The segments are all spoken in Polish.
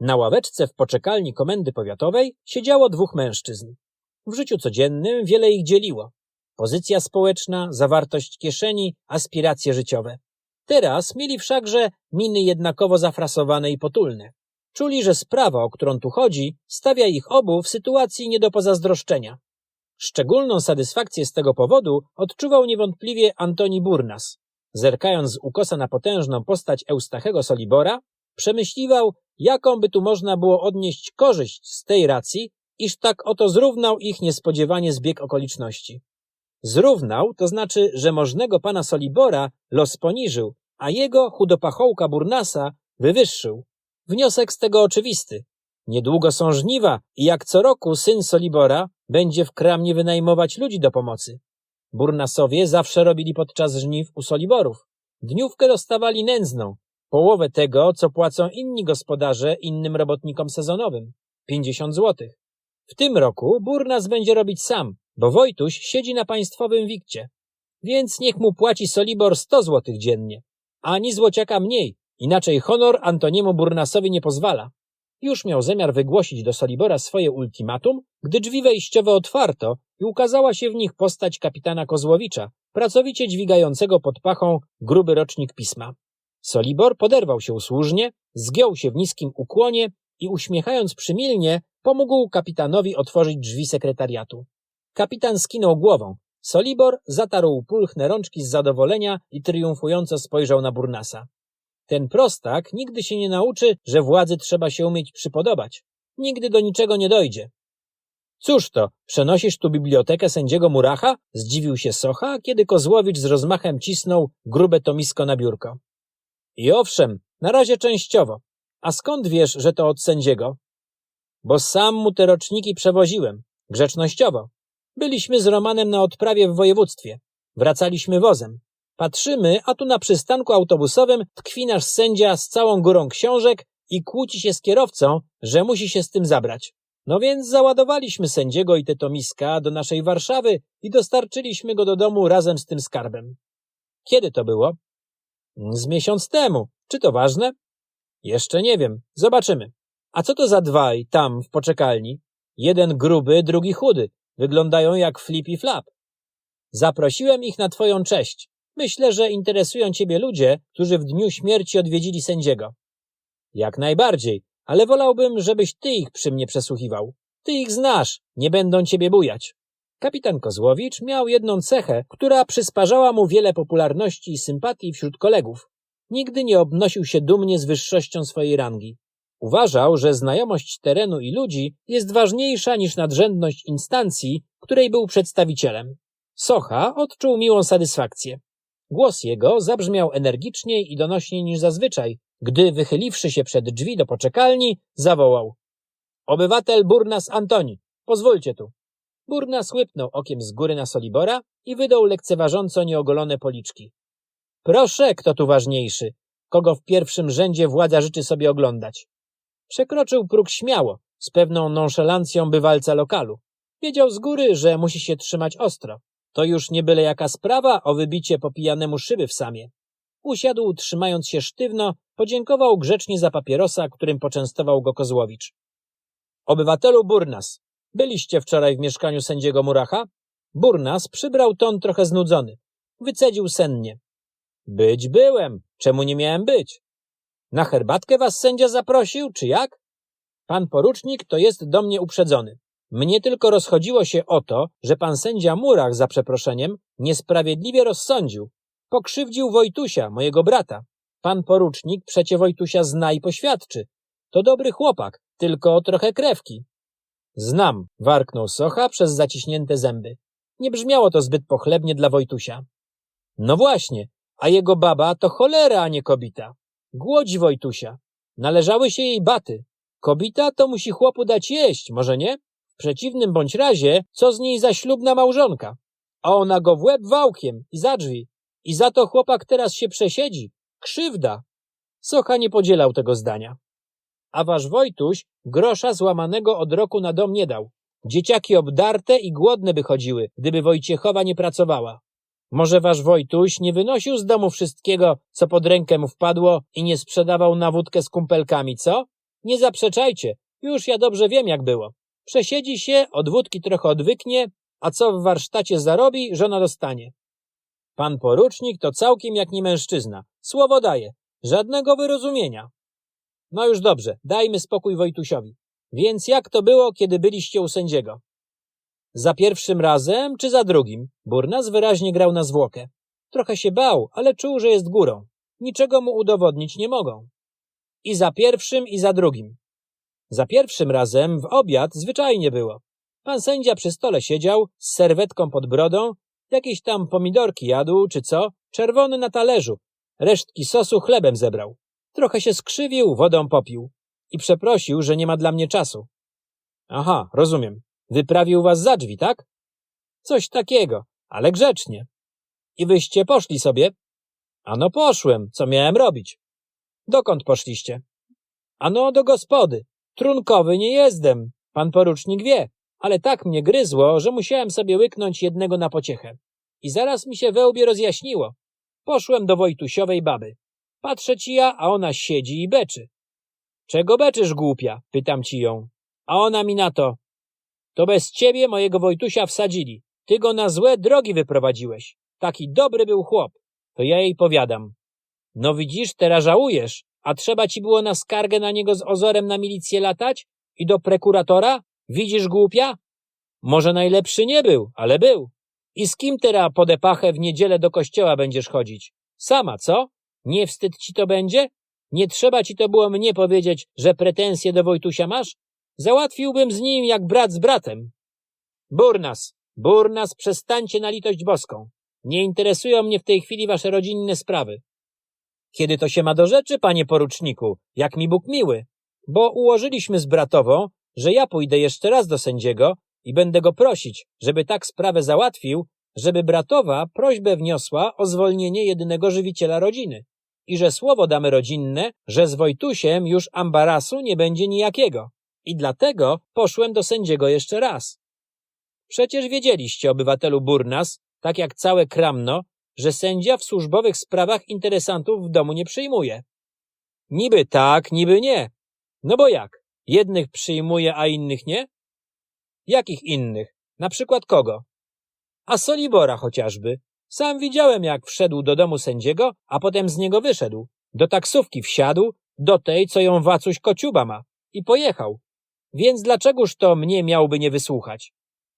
Na ławeczce w poczekalni komendy powiatowej siedziało dwóch mężczyzn. W życiu codziennym wiele ich dzieliło. Pozycja społeczna, zawartość kieszeni, aspiracje życiowe. Teraz mieli wszakże miny jednakowo zafrasowane i potulne. Czuli, że sprawa, o którą tu chodzi, stawia ich obu w sytuacji nie do pozazdroszczenia. Szczególną satysfakcję z tego powodu odczuwał niewątpliwie Antoni Burnas. Zerkając z ukosa na potężną postać Eustachego Solibora, przemyśliwał, jaką by tu można było odnieść korzyść z tej racji, iż tak oto zrównał ich niespodziewanie zbieg okoliczności. Zrównał, to znaczy, że możnego pana Solibora los poniżył, a jego chudopachołka Burnasa wywyższył. Wniosek z tego oczywisty. Niedługo są żniwa i jak co roku syn Solibora będzie w kramnie wynajmować ludzi do pomocy. Burnasowie zawsze robili podczas żniw u Soliborów. Dniówkę dostawali nędzną, połowę tego, co płacą inni gospodarze innym robotnikom sezonowym. 50 złotych. W tym roku Burnas będzie robić sam, bo Wojtuś siedzi na państwowym wikcie. Więc niech mu płaci Solibor 100 złotych dziennie. Ani złociaka mniej, inaczej honor Antoniemu Burnasowi nie pozwala. Już miał zamiar wygłosić do Solibora swoje ultimatum, gdy drzwi wejściowe otwarto i ukazała się w nich postać kapitana Kozłowicza, pracowicie dźwigającego pod pachą gruby rocznik pisma. Solibor poderwał się usłużnie, zgiął się w niskim ukłonie i uśmiechając przymilnie, pomógł kapitanowi otworzyć drzwi sekretariatu. Kapitan skinął głową. Solibor zatarł pulchne rączki z zadowolenia i triumfująco spojrzał na Burnasa. Ten prostak nigdy się nie nauczy, że władzy trzeba się umieć przypodobać. Nigdy do niczego nie dojdzie. Cóż to, przenosisz tu bibliotekę sędziego Muracha? Zdziwił się Socha, kiedy Kozłowicz z rozmachem cisnął grube tomisko na biurko. I owszem, na razie częściowo. A skąd wiesz, że to od sędziego? Bo sam mu te roczniki przewoziłem. Grzecznościowo. Byliśmy z Romanem na odprawie w województwie. Wracaliśmy wozem. Patrzymy, a tu na przystanku autobusowym tkwi nasz sędzia z całą górą książek i kłóci się z kierowcą, że musi się z tym zabrać. No więc załadowaliśmy sędziego i te tomiska do naszej Warszawy i dostarczyliśmy go do domu razem z tym skarbem. Kiedy to było? Z miesiąc temu. Czy to ważne? Jeszcze nie wiem. Zobaczymy. A co to za dwaj tam w poczekalni? Jeden gruby, drugi chudy. Wyglądają jak flip i flap. Zaprosiłem ich na twoją cześć. Myślę, że interesują ciebie ludzie, którzy w dniu śmierci odwiedzili sędziego. Jak najbardziej, ale wolałbym, żebyś ty ich przy mnie przesłuchiwał. Ty ich znasz, nie będą ciebie bujać. Kapitan Kozłowicz miał jedną cechę, która przysparzała mu wiele popularności i sympatii wśród kolegów. Nigdy nie obnosił się dumnie z wyższością swojej rangi. Uważał, że znajomość terenu i ludzi jest ważniejsza niż nadrzędność instancji, której był przedstawicielem. Socha odczuł miłą satysfakcję. Głos jego zabrzmiał energiczniej i donośniej niż zazwyczaj, gdy, wychyliwszy się przed drzwi do poczekalni, zawołał. Obywatel Burnas Antoni, pozwólcie tu. Burnas łypnął okiem z góry na Solibora i wydał lekceważąco nieogolone policzki. Proszę, kto tu ważniejszy, kogo w pierwszym rzędzie władza życzy sobie oglądać. Przekroczył próg śmiało, z pewną nonszalancją bywalca lokalu. Wiedział z góry, że musi się trzymać ostro. To już nie byle jaka sprawa o wybicie po pijanemu szyby w samie. Usiadł, trzymając się sztywno, podziękował grzecznie za papierosa, którym poczęstował go Kozłowicz. Obywatelu Burnas, byliście wczoraj w mieszkaniu sędziego Muracha? Burnas przybrał ton trochę znudzony. Wycedził sennie. Być byłem. Czemu nie miałem być? Na herbatkę was sędzia zaprosił, czy jak? Pan porucznik to jest do mnie uprzedzony. Mnie tylko rozchodziło się o to, że pan sędzia Murach, za przeproszeniem, niesprawiedliwie rozsądził. Pokrzywdził Wojtusia, mojego brata. Pan porucznik przecie Wojtusia zna i poświadczy. To dobry chłopak, tylko trochę krewki. Znam, warknął Socha przez zaciśnięte zęby. Nie brzmiało to zbyt pochlebnie dla Wojtusia. No właśnie, a jego baba to cholera, a nie kobita. Głodzi Wojtusia. Należały się jej baty. Kobita to musi chłopu dać jeść, może nie? W przeciwnym bądź razie, co z niej za ślubna małżonka? A ona go w łeb wałkiem i za drzwi. I za to chłopak teraz się przesiedzi. Krzywda. Socha nie podzielał tego zdania. A wasz Wojtuś grosza złamanego od roku na dom nie dał. Dzieciaki obdarte i głodne by chodziły, gdyby Wojciechowa nie pracowała. Może wasz Wojtuś nie wynosił z domu wszystkiego, co pod rękę mu wpadło i nie sprzedawał na wódkę z kumpelkami, co? Nie zaprzeczajcie, już ja dobrze wiem, jak było. Przesiedzi się, od wódki trochę odwyknie, a co w warsztacie zarobi, żona dostanie. Pan porucznik to całkiem jak nie mężczyzna. Słowo daje. Żadnego wyrozumienia. No już dobrze, dajmy spokój Wojtusiowi. Więc jak to było, kiedy byliście u sędziego? Za pierwszym razem, czy za drugim? Burnas wyraźnie grał na zwłokę. Trochę się bał, ale czuł, że jest górą. Niczego mu udowodnić nie mogą. I za pierwszym, i za drugim. Za pierwszym razem w obiad zwyczajnie było. Pan sędzia przy stole siedział, z serwetką pod brodą, jakieś tam pomidorki jadł, czy co, czerwony na talerzu, resztki sosu chlebem zebrał. Trochę się skrzywił, wodą popił. I przeprosił, że nie ma dla mnie czasu. Aha, rozumiem. Wyprawił was za drzwi, tak? Coś takiego, ale grzecznie. I wyście poszli sobie? Ano poszłem, co miałem robić? Dokąd poszliście? Ano do gospody. Trunkowy nie jestem, pan porucznik wie, ale tak mnie gryzło, że musiałem sobie łyknąć jednego na pociechę. I zaraz mi się we łbie rozjaśniło. Poszłem do Wojtusiowej baby. Patrzę ci ja, a ona siedzi i beczy. Czego beczysz, głupia? Pytam ci ją. A ona mi na to. To bez ciebie mojego Wojtusia wsadzili. Ty go na złe drogi wyprowadziłeś. Taki dobry był chłop. To ja jej powiadam. No widzisz, teraz żałujesz, a trzeba ci było na skargę na niego z ozorem na milicję latać? I do prokuratora? Widzisz, głupia? Może najlepszy nie był, ale był. I z kim teraz pod epachę w niedzielę do kościoła będziesz chodzić? Sama, co? Nie wstyd ci to będzie? Nie trzeba ci to było mnie powiedzieć, że pretensje do Wojtusia masz? Załatwiłbym z nim jak brat z bratem. Burnas, Burnas, przestańcie na litość boską. Nie interesują mnie w tej chwili wasze rodzinne sprawy. Kiedy to się ma do rzeczy, panie poruczniku, jak mi Bóg miły? Bo ułożyliśmy z bratową, że ja pójdę jeszcze raz do sędziego i będę go prosić, żeby tak sprawę załatwił, żeby bratowa prośbę wniosła o zwolnienie jedynego żywiciela rodziny i że słowo damy rodzinne, że z Wojtusiem już ambarasu nie będzie nijakiego. I dlatego poszłem do sędziego jeszcze raz. Przecież wiedzieliście, obywatelu Burnas, tak jak całe Kramno, że sędzia w służbowych sprawach interesantów w domu nie przyjmuje. Niby tak, niby nie. No bo jak? Jednych przyjmuje, a innych nie? Jakich innych? Na przykład kogo? A Solibora chociażby. Sam widziałem, jak wszedł do domu sędziego, a potem z niego wyszedł. Do taksówki wsiadł, do tej, co ją Wacuś Kociuba ma. I pojechał. Więc dlaczegoż to mnie miałby nie wysłuchać?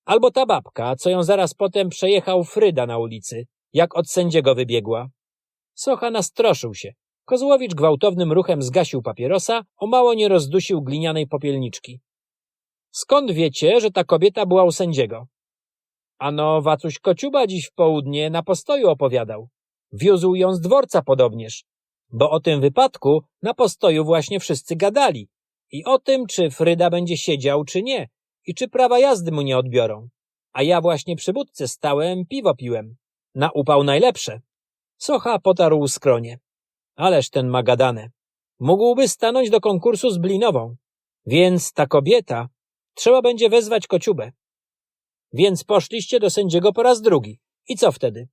Albo ta babka, co ją zaraz potem przejechał Fryda na ulicy, jak od sędziego wybiegła. Socha nastroszył się. Kozłowicz gwałtownym ruchem zgasił papierosa, o mało nie rozdusił glinianej popielniczki. Skąd wiecie, że ta kobieta była u sędziego? Ano, Wacuś Kociuba dziś w południe na postoju opowiadał. Wiózł ją z dworca podobnież, bo o tym wypadku na postoju właśnie wszyscy gadali. I o tym, czy Fryda będzie siedział, czy nie, i czy prawa jazdy mu nie odbiorą. A ja właśnie przy budce stałem, piwo piłem. Na upał najlepsze. Socha potarł skronie. Ależ ten ma gadane. Mógłby stanąć do konkursu z Blinową. Więc ta kobieta, trzeba będzie wezwać kociubę. Więc poszliście do sędziego po raz drugi. I co wtedy?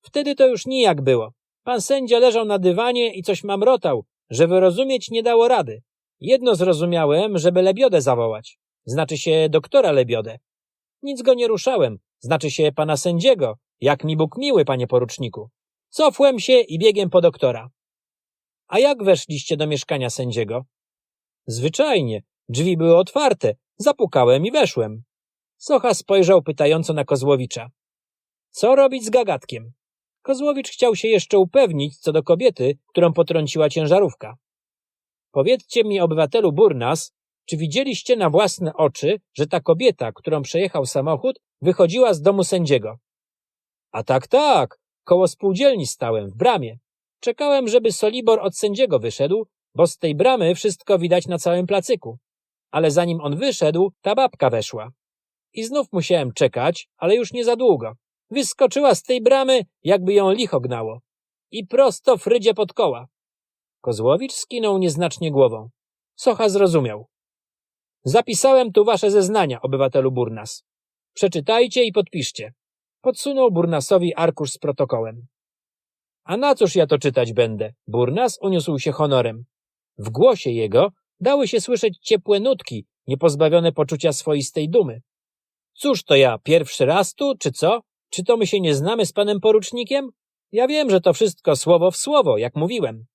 Wtedy to już nijak było. Pan sędzia leżał na dywanie i coś mamrotał, że wyrozumieć nie dało rady. Jedno zrozumiałem, żeby Lebiodę zawołać. Znaczy się doktora Lebiodę. Nic go nie ruszałem. Znaczy się pana sędziego. Jak mi Bóg miły, panie poruczniku. Cofłem się i biegiem po doktora. A jak weszliście do mieszkania sędziego? Zwyczajnie. Drzwi były otwarte. Zapukałem i weszłem. Socha spojrzał pytająco na Kozłowicza. Co robić z gagatkiem? Kozłowicz chciał się jeszcze upewnić co do kobiety, którą potrąciła ciężarówka. Powiedzcie mi, obywatelu Burnas, czy widzieliście na własne oczy, że ta kobieta, którą przejechał samochód, wychodziła z domu sędziego? A tak, tak, koło spółdzielni stałem, w bramie. Czekałem, żeby Solibor od sędziego wyszedł, bo z tej bramy wszystko widać na całym placyku. Ale zanim on wyszedł, ta babka weszła. I znów musiałem czekać, ale już nie za długo. Wyskoczyła z tej bramy, jakby ją licho gnało. I prosto Frydzie pod koła. Kozłowicz skinął nieznacznie głową. Socha zrozumiał. Zapisałem tu wasze zeznania, obywatelu Burnas. Przeczytajcie i podpiszcie. Podsunął Burnasowi arkusz z protokołem. A na cóż ja to czytać będę? Burnas uniósł się honorem. W głosie jego dały się słyszeć ciepłe nutki, niepozbawione poczucia swoistej dumy. Cóż to ja, pierwszy raz tu, czy co? Czy to my się nie znamy z panem porucznikiem? Ja wiem, że to wszystko słowo w słowo, jak mówiłem.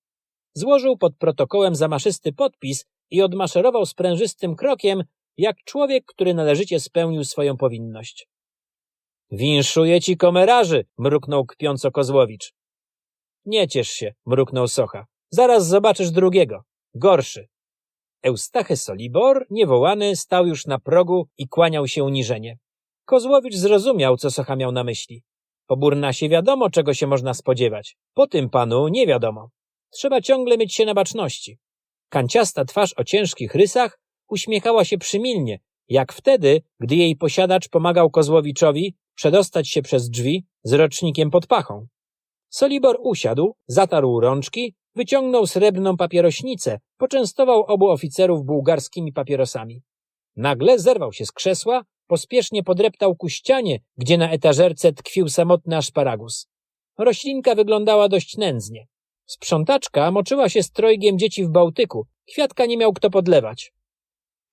Złożył pod protokołem zamaszysty podpis i odmaszerował sprężystym krokiem, jak człowiek, który należycie spełnił swoją powinność. Winszuje ci komerarzy, mruknął kpiąco Kozłowicz. Nie ciesz się, mruknął Socha. Zaraz zobaczysz drugiego. Gorszy. Eustachy Solibor, niewołany, stał już na progu i kłaniał się uniżenie. Kozłowicz zrozumiał, co Socha miał na myśli. Po Burnasie wiadomo, czego się można spodziewać. Po tym panu nie wiadomo. Trzeba ciągle mieć się na baczności. Kanciasta twarz o ciężkich rysach uśmiechała się przymilnie, jak wtedy, gdy jej posiadacz pomagał Kozłowiczowi przedostać się przez drzwi z rocznikiem pod pachą. Solibor usiadł, zatarł rączki, wyciągnął srebrną papierośnicę, poczęstował obu oficerów bułgarskimi papierosami. Nagle zerwał się z krzesła, pospiesznie podreptał ku ścianie, gdzie na etażerce tkwił samotny aszparagus. Roślinka wyglądała dość nędznie. Sprzątaczka moczyła się strojgiem dzieci w Bałtyku. Kwiatka nie miał kto podlewać.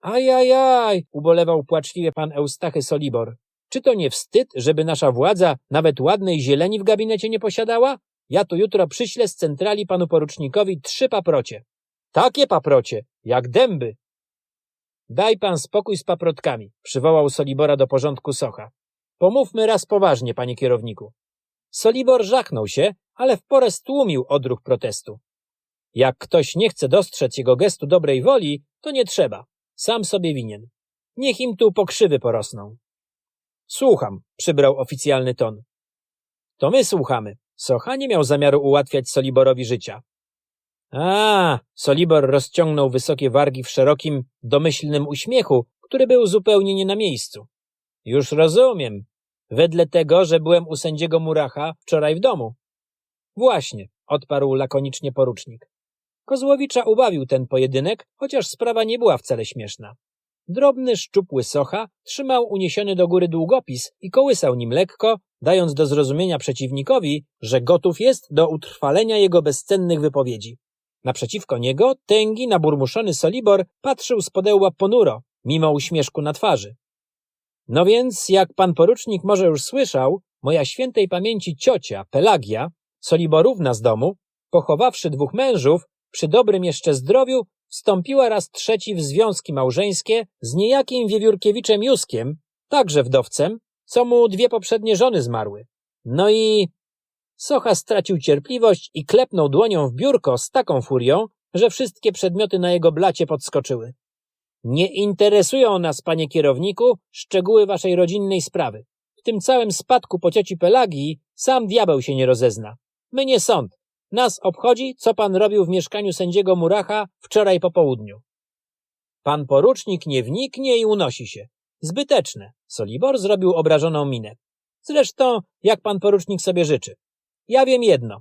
Ajajaj, ubolewał płaczliwie pan Eustachy Solibor. Czy to nie wstyd, żeby nasza władza nawet ładnej zieleni w gabinecie nie posiadała? Ja tu jutro przyślę z centrali panu porucznikowi trzy paprocie. Takie paprocie, jak dęby. Daj pan spokój z paprotkami, przywołał Solibora do porządku Socha. Pomówmy raz poważnie, panie kierowniku. Solibor żachnął się, ale w porę stłumił odruch protestu. Jak ktoś nie chce dostrzec jego gestu dobrej woli, to nie trzeba. Sam sobie winien. Niech im tu pokrzywy porosną. Słucham, przybrał oficjalny ton. To my słuchamy. Socha nie miał zamiaru ułatwiać Soliborowi życia. A, Solibor rozciągnął wysokie wargi w szerokim, domyślnym uśmiechu, który był zupełnie nie na miejscu. Już rozumiem. Wedle tego, że byłem u sędziego Muracha wczoraj w domu. Właśnie, odparł lakonicznie porucznik. Kozłowicza ubawił ten pojedynek, chociaż sprawa nie była wcale śmieszna. Drobny, szczupły socha trzymał uniesiony do góry długopis i kołysał nim lekko, dając do zrozumienia przeciwnikowi, że gotów jest do utrwalenia jego bezcennych wypowiedzi. Naprzeciwko niego tęgi naburmuszony Solibor patrzył z podełba ponuro, mimo uśmieszku na twarzy. No więc, jak pan porucznik może już słyszał, moja świętej pamięci ciocia, Pelagia, Soliborówna z domu, pochowawszy dwóch mężów, przy dobrym jeszcze zdrowiu, wstąpiła raz trzeci w związki małżeńskie z niejakim Wiewiórkiewiczem Juskiem, także wdowcem, co mu dwie poprzednie żony zmarły. No i... Socha stracił cierpliwość i klepnął dłonią w biurko z taką furią, że wszystkie przedmioty na jego blacie podskoczyły. Nie interesują nas, panie kierowniku, szczegóły waszej rodzinnej sprawy. W tym całym spadku po cioci Pelagii sam diabeł się nie rozezna. My nie sąd. Nas obchodzi, co pan robił w mieszkaniu sędziego Muracha wczoraj po południu. Pan porucznik nie wniknie i unosi się. Zbyteczne. Solibor zrobił obrażoną minę. Zresztą, jak pan porucznik sobie życzy. Ja wiem jedno,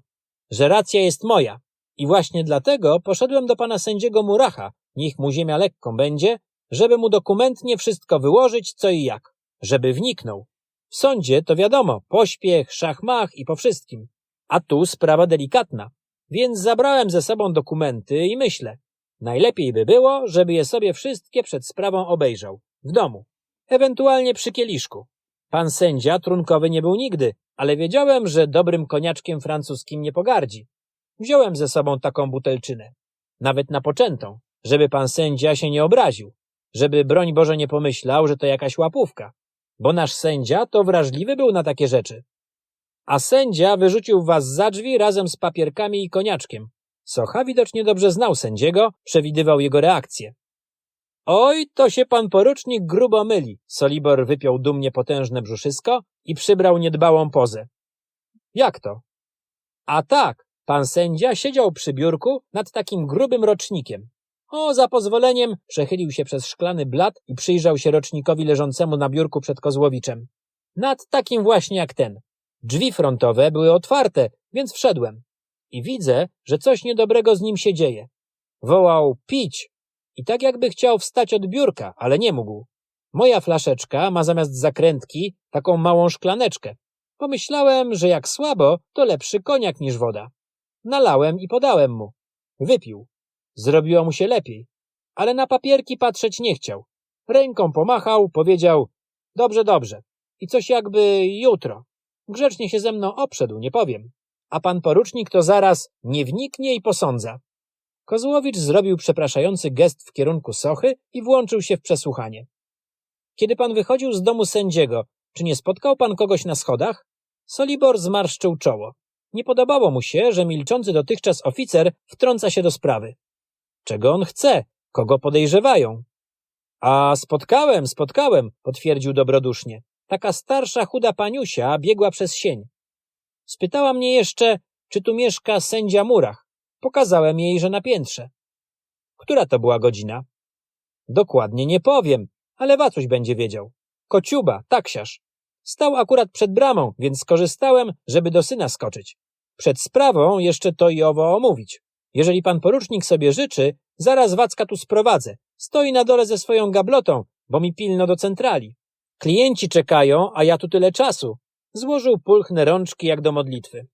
że racja jest moja i właśnie dlatego poszedłem do pana sędziego Muracha, niech mu ziemia lekką będzie, żeby mu dokumentnie wszystko wyłożyć, co i jak, żeby wniknął. W sądzie to wiadomo, pośpiech, szachmach i po wszystkim. A tu sprawa delikatna. Więc zabrałem ze sobą dokumenty i myślę, najlepiej by było, żeby je sobie wszystkie przed sprawą obejrzał. W domu. Ewentualnie przy kieliszku. Pan sędzia trunkowy nie był nigdy, ale wiedziałem, że dobrym koniaczkiem francuskim nie pogardzi. Wziąłem ze sobą taką butelczynę. Nawet napoczętą, żeby pan sędzia się nie obraził. Żeby broń Boże nie pomyślał, że to jakaś łapówka. Bo nasz sędzia to wrażliwy był na takie rzeczy a sędzia wyrzucił was za drzwi razem z papierkami i koniaczkiem. Socha widocznie dobrze znał sędziego, przewidywał jego reakcję. Oj, to się pan porucznik grubo myli. Solibor wypiął dumnie potężne brzuszysko i przybrał niedbałą pozę. Jak to? A tak, pan sędzia siedział przy biurku nad takim grubym rocznikiem. O, za pozwoleniem, przechylił się przez szklany blat i przyjrzał się rocznikowi leżącemu na biurku przed Kozłowiczem. Nad takim właśnie jak ten. Drzwi frontowe były otwarte, więc wszedłem. I widzę, że coś niedobrego z nim się dzieje. Wołał pić i tak jakby chciał wstać od biurka, ale nie mógł. Moja flaszeczka ma zamiast zakrętki taką małą szklaneczkę. Pomyślałem, że jak słabo, to lepszy koniak niż woda. Nalałem i podałem mu. Wypił. Zrobiło mu się lepiej. ale na papierki patrzeć nie chciał. Ręką pomachał, powiedział, dobrze, dobrze. I coś jakby jutro. Grzecznie się ze mną obszedł, nie powiem. A pan porucznik to zaraz nie wniknie i posądza. Kozłowicz zrobił przepraszający gest w kierunku Sochy i włączył się w przesłuchanie. Kiedy pan wychodził z domu sędziego, czy nie spotkał pan kogoś na schodach? Solibor zmarszczył czoło. Nie podobało mu się, że milczący dotychczas oficer wtrąca się do sprawy. Czego on chce? Kogo podejrzewają? A spotkałem, spotkałem, potwierdził dobrodusznie. Taka starsza, chuda paniusia biegła przez sień. Spytała mnie jeszcze, czy tu mieszka sędzia Murach. Pokazałem jej, że na piętrze. Która to była godzina? Dokładnie nie powiem, ale Wacuś będzie wiedział. Kociuba, taksiarz. Stał akurat przed bramą, więc skorzystałem, żeby do syna skoczyć. Przed sprawą jeszcze to i owo omówić. Jeżeli pan porucznik sobie życzy, zaraz Wacka tu sprowadzę. Stoi na dole ze swoją gablotą, bo mi pilno do centrali. Klienci czekają, a ja tu tyle czasu. Złożył pulchne rączki jak do modlitwy.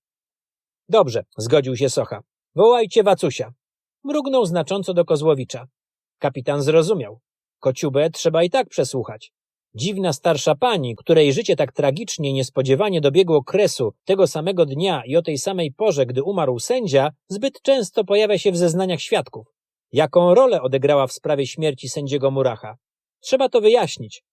Dobrze, zgodził się Socha. Wołajcie Wacusia. Mrugnął znacząco do Kozłowicza. Kapitan zrozumiał. Kociubę trzeba i tak przesłuchać. Dziwna starsza pani, której życie tak tragicznie niespodziewanie dobiegło kresu tego samego dnia i o tej samej porze, gdy umarł sędzia, zbyt często pojawia się w zeznaniach świadków. Jaką rolę odegrała w sprawie śmierci sędziego Muracha? Trzeba to wyjaśnić.